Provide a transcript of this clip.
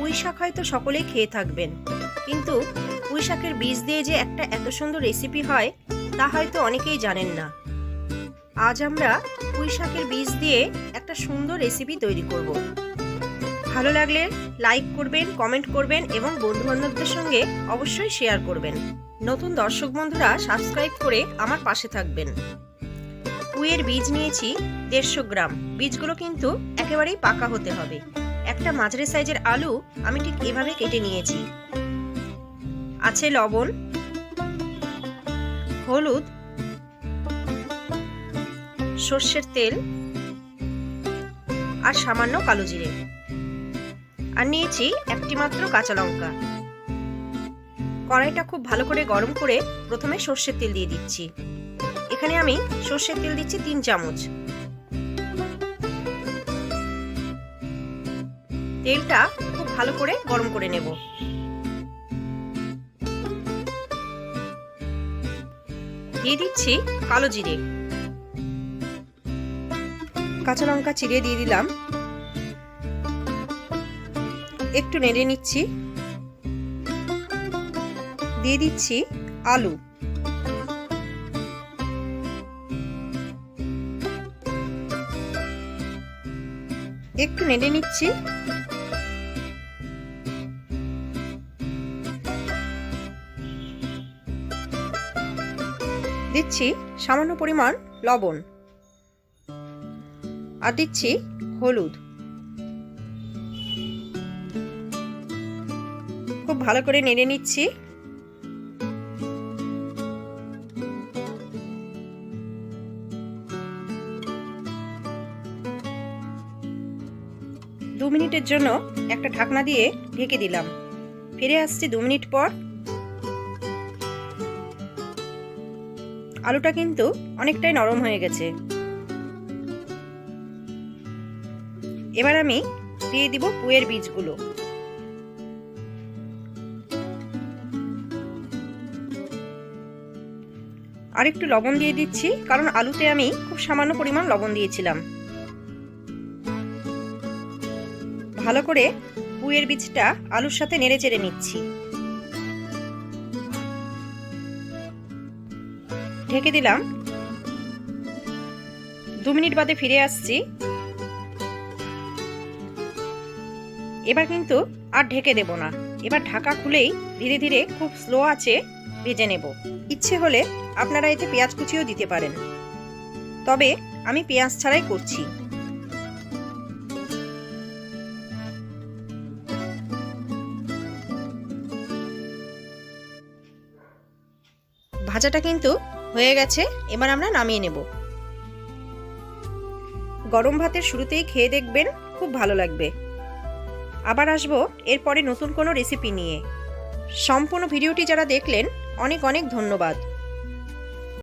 পুঁই শাক হয়তো সকলেই খেয়ে থাকবেন। কিন্তু পুঁই শাকের বীজ দিয়ে যে একটা এত সুন্দর রেসিপি হয়, তা হয়তো অনেকেই জানেন না। আজ আমরা পুঁই শাকের বীজ দিয়ে একটা সুন্দর রেসিপি তৈরি করব। ভালো লাগলে লাইক করবেন কমেন্ট করবেন এবং বন্ধুবান্ধবদের সঙ্গে অবশ্যই শেয়ার করবেন। নতুন দর্শক বন্ধুরা সাবস্ক্রাইব করে আমার পাশে থাকবেন। পুঁইয়ের বীজ নিয়েছি দেড়শো গ্রাম। বীজগুলো কিন্তু একেবারেই পাকা হতে হবে। একটা মাঝারি সাইজের আলু আমি ঠিক এভাবে কেটে নিয়েছি। আছে লবণ, হলুদ, সর্ষের তেল আর সামান্য কালো জিরে। আর নিয়েছি একটি মাত্র কাঁচা লঙ্কা। কড়াইটা খুব ভালো করে গরম করে প্রথমে সর্ষের তেল দিয়ে দিচ্ছি। এখানে আমি সর্ষের তেল দিচ্ছি তিন চামচ। তেলটা খুব ভালো করে গরম করে নেব। দিয়ে দিচ্ছি কালো জিরে। কাঁচা লঙ্কা চিড়ে দিয়ে দিলাম। একটু নেড়ে নিচ্ছি। দিয়ে দিচ্ছি আলু। একটু নেড়ে নিচ্ছি। দিচ্ছি সামান্য পরিমাণ লবণ আর দিচ্ছি হলুদ। খুব ভালো করে নেড়ে নিচ্ছি। দু মিনিটের জন্য একটা ঢাকনা দিয়ে ঢেকে দিলাম। ফিরে আসছি দু মিনিট পর। আলুটা কিন্তু অনেকটাই নরম হয়ে গেছে। এবার আমি দিয়ে দিব পুয়ের বীজগুলো। আর একটু লবণ দিয়ে দিচ্ছি, কারণ আলুতে আমি খুব সামান্য পরিমাণ লবণ দিয়েছিলাম। ভালো করে পুয়ের বীজটা আলুর সাথে নেড়ে চেড়ে নিচ্ছি। ঢেকে দিলাম। দু মিনিট বাদে ফিরে আসছি। এবার কিন্তু আর ঢেকে দেব না। এবার ঢাকা খুলেই ধীরে ধীরে খুব স্লো আছে ভেজে নেব। ইচ্ছে হলে আপনারা এতে পেঁয়াজ কুচিও দিতে পারেন। তবে আমি পেঁয়াজ ছাড়াই করছি। ভাজাটা কিন্তু হয়ে গেছে, এবার আমরা নামিয়ে নেব। গরম ভাতের শুরুতেই খেয়ে দেখবেন খুব ভালো লাগবে। আবার আসব এরপরে নতুন কোনো রেসিপি নিয়ে। সম্পূর্ণ ভিডিওটি যারা দেখলেন, অনেক অনেক ধন্যবাদ।